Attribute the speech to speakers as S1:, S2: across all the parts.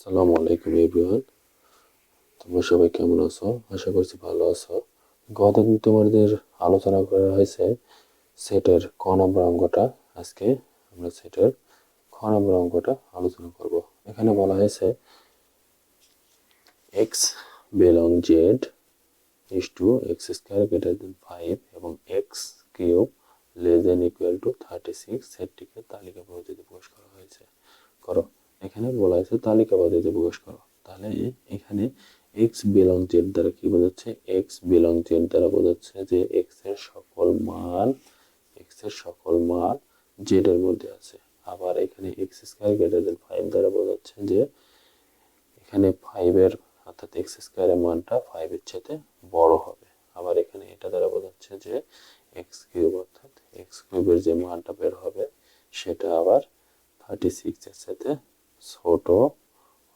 S1: আসসালামু আলাইকুম এভরিওয়ান। তোমরা সবাই কেমন আছো? আশা করছি ভালো আছো। গতদিন তোমাদের আলোচনা করা হয়েছে সেটের ক নম্বর অঙ্কটা। আজকে আমরা সেটের খ নম্বর অঙ্কটা আলোচনা করব। এখানে বলা হয়েছে X belong Z is two X square greater than five এবং X cube less than equal to thirty six সেটটিকে তালিকা পদ্ধতিতে প্রকাশ করা হয়েছে। করো। এখানে বলা হয়েছে তালিকা পদ্ধতিতে প্রকাশ করো। তাহলে এখানে এক্স বিলং জেড দ্বারা কি বোঝাচ্ছে এক্স বিলং জেড দ্বারা বোঝাচ্ছে যে এক্সের সকল মান এক্সের সকল মান জেড এর মধ্যে আছে। আবার এখানে x square greater than five দ্বারা বোঝাচ্ছে যে এখানে ফাইভের অর্থাৎ এক্স স্কোয়ারের মানটা ফাইভের চেয়ে বড় হবে। আবার এখানে এটা দ্বারা বোঝাচ্ছে যে এক্স কিউব অর্থাৎ এক্স কিউবের যে মানটা বের হবে, সেটা আবার থার্টি সিক্সের সাথে ছোট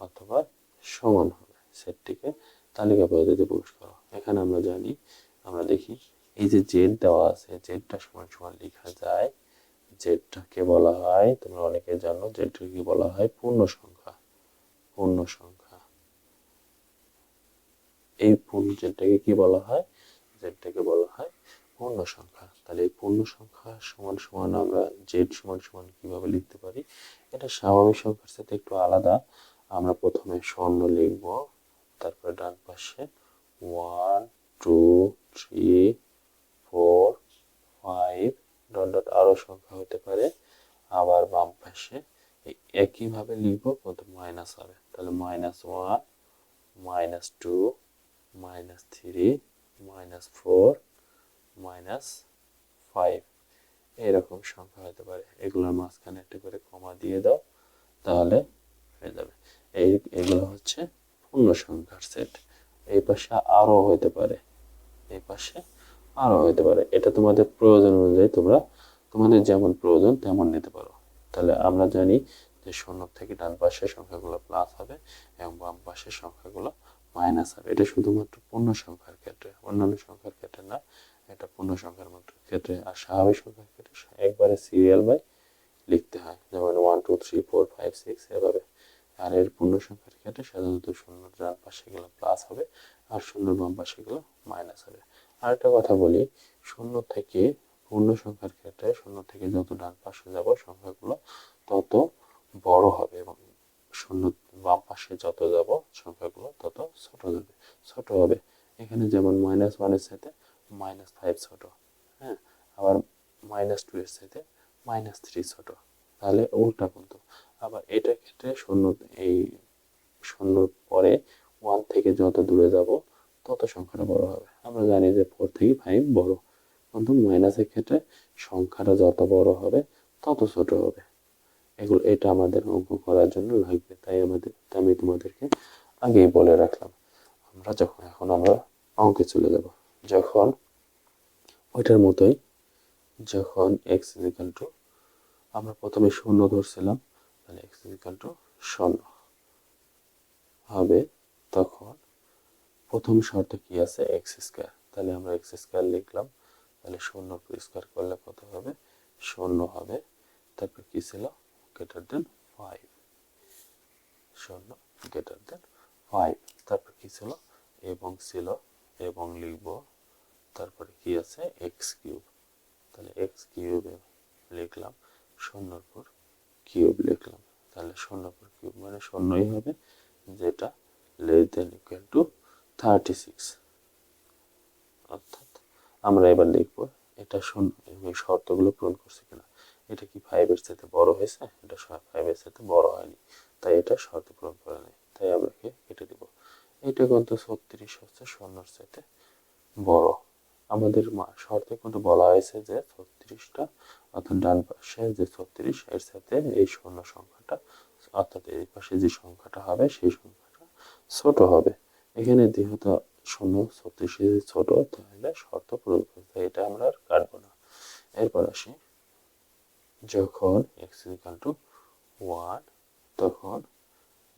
S1: অথবা সমান হবে। সেটটিকে তালিকা পদ্ধতিতে প্রকাশ করো। এখানে আমরা জানি, আমরা দেখি, এই যে জেড দেওয়া আছে, জেডটা সমান সমান লেখা যায়। জেডটাকে বলা হয়, তোমরা অনেকে জানো, জেডটাকে বলা হয় পূর্ণ সংখ্যা। পূর্ণ সংখ্যা। এই পূর্ণ জেডটাকে কি বলা হয়? জেডটাকে বলা হয় পূর্ণ সংখ্যা। তাহলে পূর্ণ সংখ্যা সমান সমান আমরা জেড সমান সমান কীভাবে লিখতে পারি? এটা স্বাভাবিক সংখ্যার সাথে একটু আলাদা। আমরা প্রথমে স্বর্ণ লিখব, তারপরে ডান পাশে one two three four five dot dot আরও সংখ্যা হতে পারে। আবার বাম পাশে একইভাবে লিখব, প্রথম মাইনাস হবে। তাহলে minus one minus two minus three minus four minus five এরকম সংখ্যা হতে পারে। এগুলোর মাঝখানে একটা করে কমা দিয়ে দাও, তাহলে হয়ে যাবে। এই, এগুলো হচ্ছে পূর্ণ সংখ্যার সেট এই পাশে আরও হতে পারে। এই পাশে আরও হতে পারে। এটা তোমাদের প্রয়োজন অনুযায়ী তোমরা, তোমাদের যেমন প্রয়োজন তেমন নিতে পারো। তাহলে আমরা জানি যে শূন্য থেকে ডান পাশের সংখ্যাগুলো প্লাস হবে এবং বাম পাশের সংখ্যাগুলো মাইনাস হবে। এটা শুধুমাত্র পূর্ণ সংখ্যার ক্ষেত্রে, অন্যান্য সংখ্যার ক্ষেত্রে না। এটা পূর্ণ সংখ্যার মাত্র ক্ষেত্রে আর স্বাভাবিক সংখ্যার ক্ষেত্রে একবারে সিরিয়াল বাই লিখতে হয়। যেমন one two three four five six এভাবে। আর এর পূর্ণ সংখ্যার ক্ষেত্রে সাধারণত শূন্য ডান পাশে গেলে প্লাস হবে আর শূন্য বাম পাশে গেলে মাইনাস হবে। আর একটা কথা বলি, শূন্য থেকে পূর্ণ সংখ্যার ক্ষেত্রে শূন্য থেকে যত ডান পাশে যাব সংখ্যাগুলো তত বড় হবে এবং শূন্য বাম পাশে যত যাব সংখ্যাগুলো তত ছোট যাবে ছোট হবে। এখানে যেমন মাইনাস ওয়ানের সাথে মাইনাস ফাইভ ছোট হ্যাঁ? আবার মাইনাস টু এর সাথে মাইনাস থ্রি ছোট তাহলে উল্টা কিন্তু আবার এটার ক্ষেত্রে শূন্য, এই শূন্যর পরে ওয়ান থেকে যত দূরে যাব, তত সংখ্যাটা বড় হবে। আমরা জানি যে ফোর থেকে ফাইভ বড়। কিন্তু মাইনাসের ক্ষেত্রে সংখ্যাটা যত বড় হবে, তত ছোট হবে। এগুলো, এটা আমাদের অঙ্ক করার জন্য লাগবে। তাই আমাদের, আমি তোমাদেরকে আগেই বলে রাখলাম। আমরা যখন, এখন আমরা অঙ্কে চলে যাব। যখন ওইটার মতোই যখন এক্স ইজিক্যাল টু আমরা প্রথমে শূন্য ধরছিলাম, তাহলে এক্স ইজিক্যাল টু শূন্য হবে। তখন প্রথম শর্ত কি আছে? এক্স স্কোয়ার তাহলে আমরা এক্স স্কোয়ার লিখলাম, তাহলে শূন্য স্কোয়ার করলে কত হবে? শূন্য হবে। তারপর কি ছিল? গ্রেটার দেন ফাইভ শূন্য গ্রেটার দেন ফাইভ তারপর কি ছিল? এবং ছিল, এবং লিখব তারপরে কি আছে? এক্স কিউব তাহলে এক্স কিউব লিখলাম শূন্যর পর কিউব লিখলাম। তাহলে শূন্যর পর কিউব মানে শূন্যই হবে, যেটা less than equal to thirty six অর্থাৎ আমরা এবার দেখব এটা শূন্য এই শর্তগুলো পূরণ করছে কিনা। এটা কি ফাইভের সাথে বড় হয়েছে? এটা ফাইভের সাথে বড় হয়নি। তাই এটা শর্ত পূরণ করে নেই। তাই আমরা কেটে দিব। এটা কিন্তু ছত্রিশ হচ্ছে শূন্যর সাথে বড়। আমাদের শর্তে কিন্তু বলা হয়েছে যে ছত্রিশটা, অর্থাৎ ডান পাশে যে ছত্রিশ, এর সাথে এই শূন্য সংখ্যাটা, অর্থাৎ এই পাশে যে সংখ্যাটা হবে, সেই সংখ্যাটা ছোট হবে। এখানে যেহেতু শূন্য, ছত্রিশে ছোট, তাহলে শর্ত পূরণ করতে এটা আমরা আর কাটবো না। এরপর আসি। যখন এক্স ইকাল টু ওয়ান তখন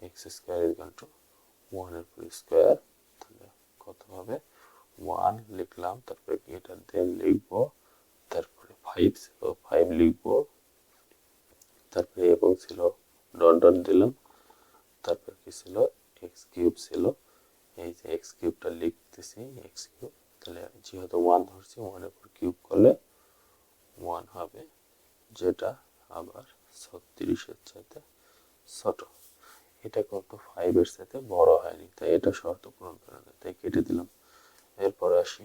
S1: এক্স স্কোয়ার ইকাল টু ওয়ানের স্কোয়ার তাহলে কত হবে? ওয়ান লিখলাম, তারপরে এটা দেন লিখব, তারপরে ফাইভ ছিল ফাইভ লিখব, তারপরে এবং ছিল ডট ডট দিলাম, তারপর কি ছিল এক্স কিউব ছিল, এই যে এক্স কিউবটা লিখতেছি এক্স কিউব তাহলে যেহেতু ওয়ান ধরছি ওয়ানের উপর কিউব করলে ওয়ান হবে, যেটা আবার ছত্রিশের চাইতে ছোট। এটা কত ফাইভের সাথে বড় হয়নি, তাই এটা শর্ত পূরণ করে তাই কেটে দিলাম। এরপর আসি।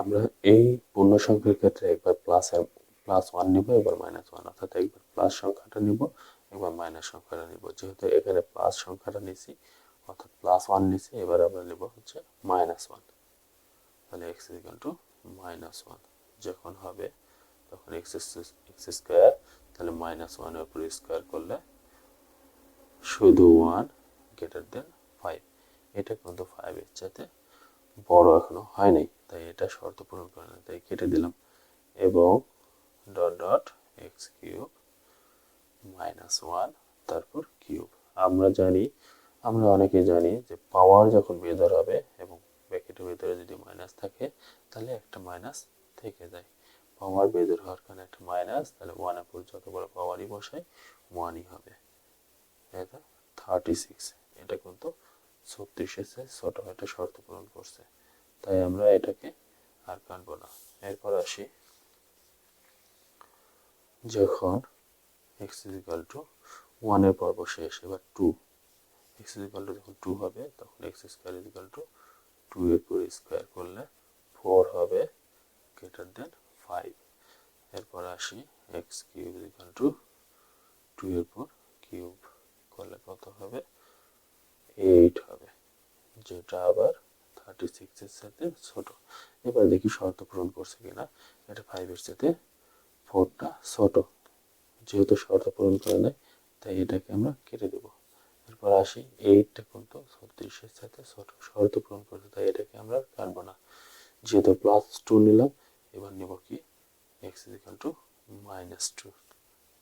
S1: আমরা এই পূর্ণ সংখ্যার ক্ষেত্রে একবার প্লাস প্লাস ওয়ান নিব, এবার মাইনাস ওয়ান অর্থাৎ একবার প্লাস সংখ্যাটা নিব, একবার মাইনাস সংখ্যাটা নিব। যেহেতু এখানে প্লাস সংখ্যাটা নিছি, অর্থাৎ প্লাস ওয়ান নিছি, এবার আমরা নিব হচ্ছে মাইনাস ওয়ান তাহলে x equal to minus one যখন হবে, তখন এক্স এক্স স্কোয়ার তাহলে মাইনাস ওয়ানের উপর স্কোয়ার করলে শুধু ওয়ান গ্রেটার দেন ফাইভ এটা কিন্তু ফাইভের চাইতে বড় এখনও হয় নাই তাই এটা শর্ত পূরণ করে না, তাই কেটে দিলাম। এবং dot dot x cube minus one তারপর কিউব আমরা জানি, আমরা অনেকে জানি যে পাওয়ার যখন বেদার হবে এবং ব্র্যাকেটের ভিতরে যদি মাইনাস থাকে, তাহলে একটা মাইনাস থেকে যায়। পাওয়ার বেদর হওয়ার কারণে একটা মাইনাস তাহলে ওয়ানের পর যত বড় পাওয়ারই বসাই ওয়ানই হবে। এটা থার্টি সিক্স এটা কিন্তু ছত্রিশের চেয়ে ছোট একটা শর্ত পূরণ করছে। তাই আমরা এটাকে আর কাটবো না। এরপর আসি। যখন এক্স ইজিক্যাল টু ওয়ানের পর্ব শেষ, এবার টু এক্স ইজিক্যাল টু যখন টু হবে, তখন x square equal to two two পর স্কোয়ার করলে ফোর হবে গ্রেটার দেন ফাইভ এরপর আসি x cube equal to two two পর কিউব করলে কত হবে? এইট হবে। যেটা আবার থার্টি সিক্সের সাথে ছোট। এবার দেখি শর্ত পূরণ করছে কিনা। এটা ফাইভের সাথে ফোরটা ছোট। যেহেতু শর্ত পূরণ করে নেয় তাই এটাকে আমরা কেটে দেব। এরপর আসি এইটটা কিন্তু ছত্রিশের সাথে ছোট। শর্ত পূরণ করছে, তাই এটাকে আমরা কাটবো না। যেহেতু প্লাস টু নিলাম, এবার নেব কি? X equal to minus two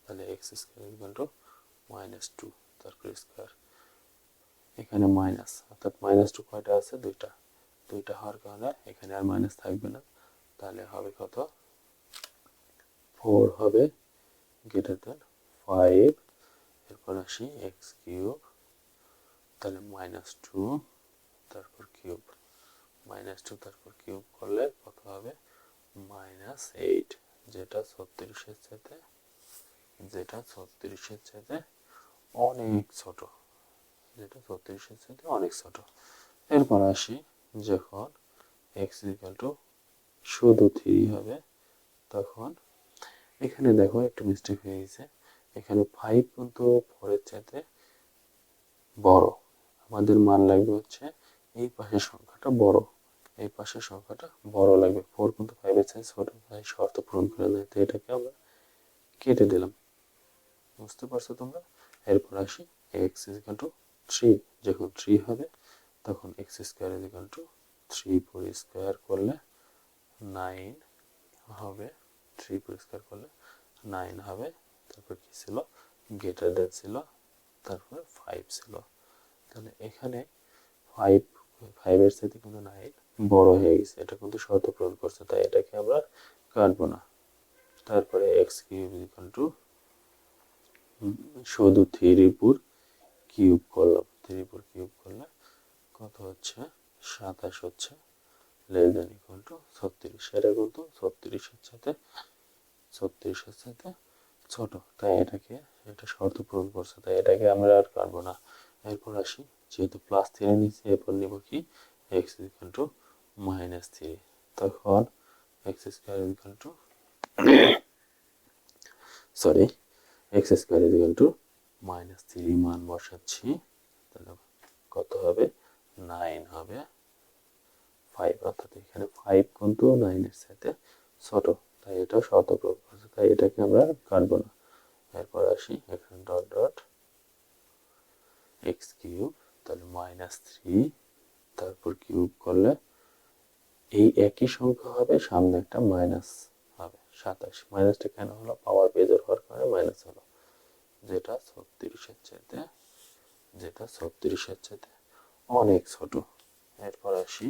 S1: তাহলে x square equal to minus two তারপর স্কোয়ার এখানে মাইনাস অর্থাৎ মাইনাস টু কয়টা আছে, দুইটা দুইটা হওয়ার কারণে এখানে আর মাইনাস থাকবে না। তাহলে হবে কত? ফোর হবে গ্রেটার দেন ফাইভ এরপর আসি এক্স কিউব তাহলে মাইনাস টু তারপর কিউব মাইনাস টু তারপর কিউব করলে কত হবে? মাইনাস এইট যেটা ছত্রিশের সাথে যেটা ছত্রিশের সাথে অনেক ছোট। যেটা ছত্রিশের সাথে অনেক ছোট। এরপর আসি যখন এক্স ইকাল টু শুধু থ্রি হবে, তখন এখানে দেখো একটু মিস্টেক হয়ে গেছে। এখানে ফাইভ কিন্তু ফোরের চাইতে বড়। আমাদের মান লাগবে হচ্ছে এই পাশের সংখ্যাটা বড়। এই পাশের সংখ্যাটা বড় লাগবে। ফোর কিন্তু ফাইভের চাইতে ছোট। তাই শর্ত পূরণ করে দেয় তো এটাকে আমরা কেটে দিলাম। বুঝতে পারছ তোমরা? এরপর আসি এক্স ইজিক্যাল টু থ্রি যখন থ্রি হবে, তখন x square equal to three four square করলে নাইন হবে থ্রি ফোর স্কোয়ার করলে নাইন হবে, তারপর কি ছিল? গ্রেটার দেন ছিল, তারপরে ফাইভ ছিল। তাহলে এখানে ফাইভ ফাইভের সাথে কিন্তু নাইন বড় হয়ে গেছে। এটা কিন্তু শর্ত পূরণ করছে, তাই এটাকে আমরা কাটবো না। তারপরে এক্স কিউব ইজিক্যাল টু শুধু থ্রি কিউব করলাম। থ্রি পুর কিউব করলে কত হচ্ছে? সাতাশ হচ্ছে। লেস দেন ইকুয়াল টু ছত্রিশ। এটা কিন্তু ছত্রিশের সাথে ছত্রিশের সাথে ছোট। তাই এটাকে, এটা শর্ত পূরণ করছে। তাই এটাকে আমরা আর কাটবো না। এরপর আসি। যেহেতু প্লাস থ্রি নিচ্ছি এরপর নিব কি? X equal to minus three তখন x square equal to sorry x square equal to minus three মান বসাচ্ছি। তাহলে কত হবে? নাইন হবে। ফাইভ অর্থাৎ এখানে ফাইভ কিন্তু নাইনের সাথে ছোট। তাই এটা শত করছে। তাই এটাকে আমরা কাটবো না। এরপর আসি এখানে ডট ডট এক্স কিউব তাহলে মাইনাস থ্রি তারপর কিউব করলে এই একই সংখ্যা হবে, সামনে একটা মাইনাস হবে, সাতাশ। মাইনাসটা কেন হলো? পাওয়ার বেজর হওয়ার কারণে মাইনাস হলো। যেটা ছত্রিশের চাইতে যেটা ছত্রিশের চাইতে অনেক ছোট। এরপর আসি।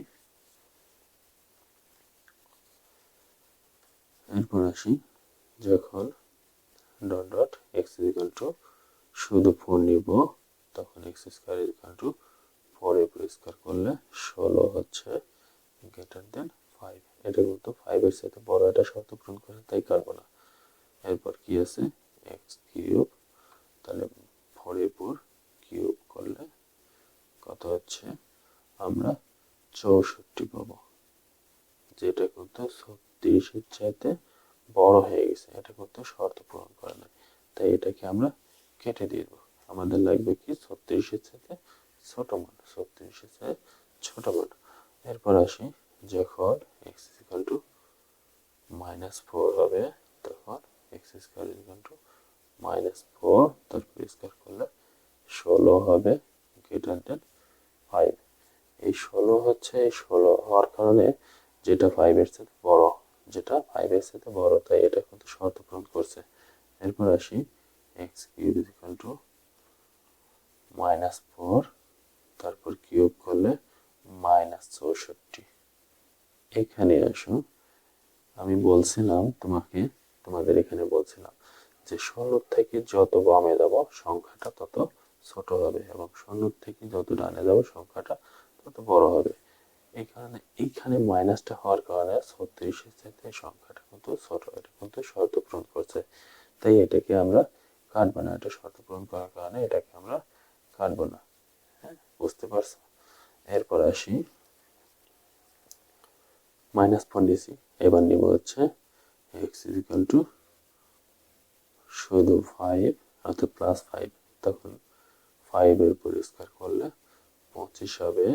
S1: এরপর আসি যখন dot dot x equal to শুধু ফোর নিব, তখন x square equal to four এ পরিষ্কার করলে ষোলো হচ্ছে গ্রেটার দেন ফাইভ এটা কিন্তু ফাইভের সাথে বড় একটা শর্ত পূরণ করে, তাই কাটবো না। এরপর কি আছে? এক্স কিউব তাহলে ফোরের পর কিউব করলে কত হচ্ছে? আমরা চৌষট্টি পাবো। যেটা কিন্তু ছত্রিশের চাইতে বড় হয়ে গেছে। এটা কিন্তু শর্ত পূরণ করে না তাই এটাকে আমরা কেটে দেবো। আমাদের লাগবে কি ছত্রিশের সাথে ছোট মান। ছত্রিশের সাথে ছোট মান। এরপর আসি, যখন x equal to minus four হবে, তখন x square equal to minus four তারপর স্কোয়ার করলে ষোলো হবে গ্রেটার দেন ফাইভ এই ষোলো হচ্ছে, এই ষোলো হওয়ার কারণে যেটা ফাইভের সাথে বড়, যেটা ফাইভের সাথে বড়, তাই এটা কিন্তু শর্ত পূরণ করছে। এরপর আসি x cube equal to minus four তারপর কিউব করলে মাইনাস চৌষট্টি। এখানে আসো, আমি বলছিলাম তোমাকে, তোমাদের এখানে বলছিলাম যে ষোলোর থেকে যত বামে যাব, সংখ্যাটা তত ছোট হবে এবং ষোলোর থেকে যত ডানে যাব সংখ্যাটা তত বড় হবে। এই কারণে, এইখানে মাইনাসটা হওয়ার কারণে ছত্রিশের সাথে সংখ্যাটা কিন্তু ছোট, এটা কিন্তু শর্ত পূরণ করছে। তাই এটাকে আমরা কাটবো না, এটা শর্ত পূরণ করার কারণে এটাকে আমরা কাটবো না। হ্যাঁ বুঝতে পারছ? এরপর আসি। মাইনাস পন্ডিসি এবার নিব হচ্ছে এক্স ইজিক্যাল টু শুধু ফাইভ অর্থাৎ প্লাস ফাইভ তখন ফাইভের পরিষ্কার করলে পঁচিশ হবে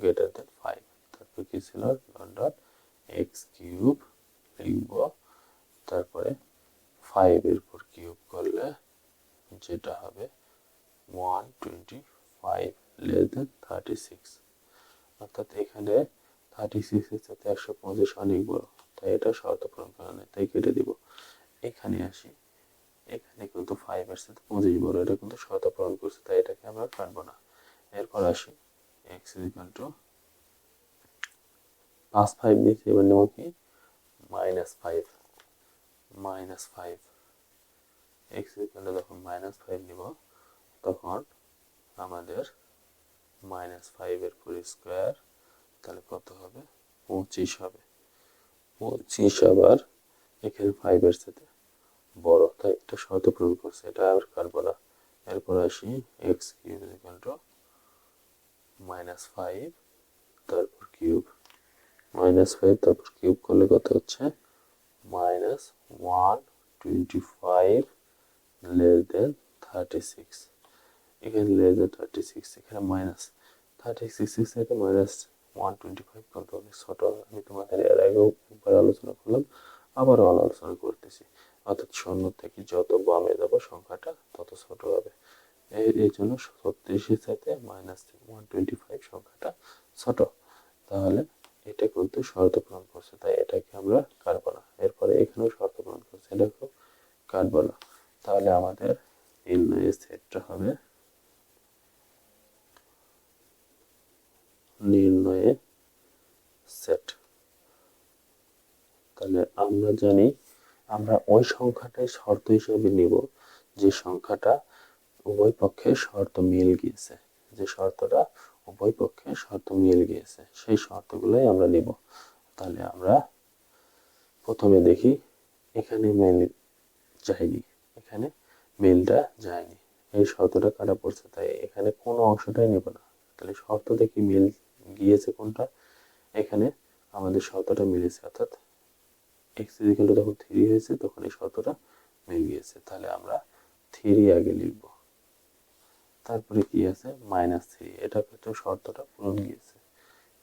S1: গ্রেটার দেন ফাইভ তারপর কি ছিল? ডট ডট এক্স কিউব লিখব। তারপরে ফাইভের পর কিউব করলে যেটা হবে one twenty five less than thirty six অর্থাৎ এখানে থার্টি সিক্সের সাথে একশো পঁচিশ অনেক বড়, তাই এটা শর্ত পূরণ করা নেই তাই কেটে দিব। এখানে আসি। এখানে কিন্তু ফাইভের সাথে পঁচিশ বড়, এটা কিন্তু শর্ত পূরণ করছে, তাই এটাকে আমরা কাটবো না। এরপর আসি x equal to plus five দিয়েছি এবার নেব কি? Minus five minus five x equal যখন মাইনাস ফাইভ নিব, তখন আমাদের মাইনাস ফাইভের পুর স্কোয়ার তাহলে কত হবে? পঁচিশ হবে। পঁচিশ আবার এখানে ফাইভের সাথে বড়, তাই এটা শর্ত পূরণ করছে। এটা আবার কাটবো না। এরপর আসি x cube equal to minus five তারপর কিউব মাইনাস ফাইভ তারপর কিউব করলে কত হচ্ছে? Minus one twenty five less than thirty six এখানে লেস দেন থার্টি সিক্স এখানে মাইনাস থার্টি সিক্স সিক্স থেকে মাইনাস ওয়ান টোয়েন্টি ফাইভ কিন্তু অনেক ছোট, আমি তোমাদের এর আগেও একবার আলোচনা করলাম, আবারও আলোচনা করতেছি। অর্থাৎ শূন্য থেকে যত বামে যাব সংখ্যাটা, তত ছোট হবে। এই জন্য ছত্রিশের সাথে মাইনাস ওয়ান টোয়েন্টি ফাইভ সংখ্যাটা ছোট। তাহলে এটা কিন্তু শর্ত পূরণ করছে, তাই এটাকে আমরা কাটবো না এরপরে এখানেও শর্ত পূরণ করছে এটাকেও কাটবো না তাহলে আমাদের নির্ণয়ের সেটটা হবে নির্ণয়ে সেট। তাহলে আমরা জানি আমরা ওই সংখ্যাটাই শর্ত হিসেবে নিব যে সংখ্যাটা উভয় পক্ষে শর্ত মিল গিয়েছে, যে শর্তটা উভয় পক্ষে শর্ত মিল গিয়েছে, সেই শর্তগুলোই আমরা নিব। তাহলে আমরা প্রথমে দেখি এখানে মেল যায়নি, এখানে মেলটা যায়নি। এই শর্তটা কাটা পড়ছে? তাই এখানে কোনো অংশটাই নেব না। তাহলে শর্ত দেখি মিল গিয়েছে কোনটা? এখানে আমাদের শর্তটা মিলেছে, অর্থাৎ এক্স ইজিক্যাল যখন থ্রি হয়েছে, তখন এই শর্তটা গিয়েছে তাহলে আমরা থ্রি আগে লিখব। তারপরে কি আছে? মাইনাস থ্রি এটা কিন্তু শর্তটা পূরণ গিয়েছে।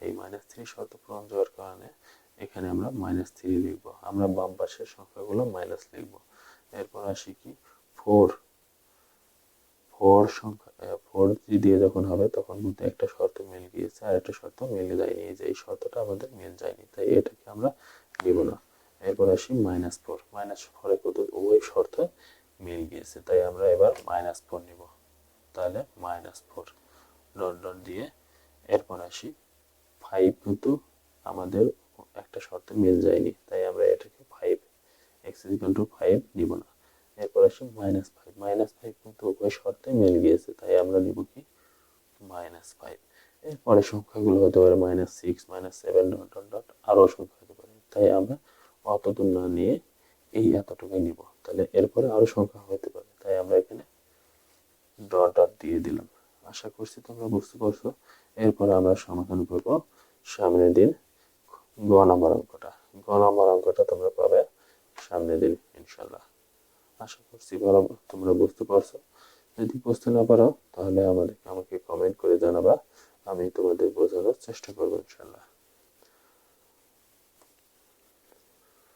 S1: এই মাইনাস থ্রি শর্ত পূরণ যাওয়ার কারণে এখানে আমরা মাইনাস থ্রি লিখব। আমরা বাম পাশের সংখ্যাগুলো মাইনাস লিখব। এরপর আসি কি? ফোর ফোর সংখ্যা ফোর দিয়ে যখন হবে, তখন কিন্তু একটা শর্ত মিল গিয়েছে। আর একটা শর্ত মিলে যায়নি। এই যে এই শর্তটা আমাদের মিল যায়নি। তাই এটাকে আমরা নিব না। এরপর আসি মাইনাস ফোর মাইনাস ফোরে কত উভয় শর্ত মিল গিয়েছে। তাই আমরা এবার মাইনাস ফোর নিব। তাহলে মাইনাস ফোর ডট ডট দিয়ে এরপর আসি ফাইভ কিন্তু আমাদের একটা শর্তে মিল যায়নি। তাই আমরা এটাকে five x equal to five নিব না। এরপর আসি মাইনাস ফাইভ মাইনাস ফাইভ কিন্তু উভয় শর্তে মিল গিয়েছে। তাই আমরা নিব কি? মাইনাস ফাইভ এরপরে সংখ্যাগুলো হতে পারে minus six minus seven dot dot dot আরও সংখ্যা হতে পারে। তাই আমরা অত দূর না নিয়ে এই এতটুকুই নিব। তাহলে এরপরে আরও সংখ্যা হতে পারে। তাই আমরা এখানে ডট ডট দিয়ে দিলাম। আশা করছি তোমরা বুঝতে পারছ। এরপরে আমরা সমাধান করব সামনের দিন গ নম্বর অঙ্কটা। গ নম্বর অঙ্কটা তোমরা পাবে সামনের দিন ইনশাল্লাহ আশা করছি ভালো তোমরা বুঝতে পারছ। যদি বুঝতে না পারো, তাহলে আমাদের আমাকে কমেন্ট করে জানাবা। আমি তোমাদের বোঝানোর চেষ্টা করব ইনশাল্লাহ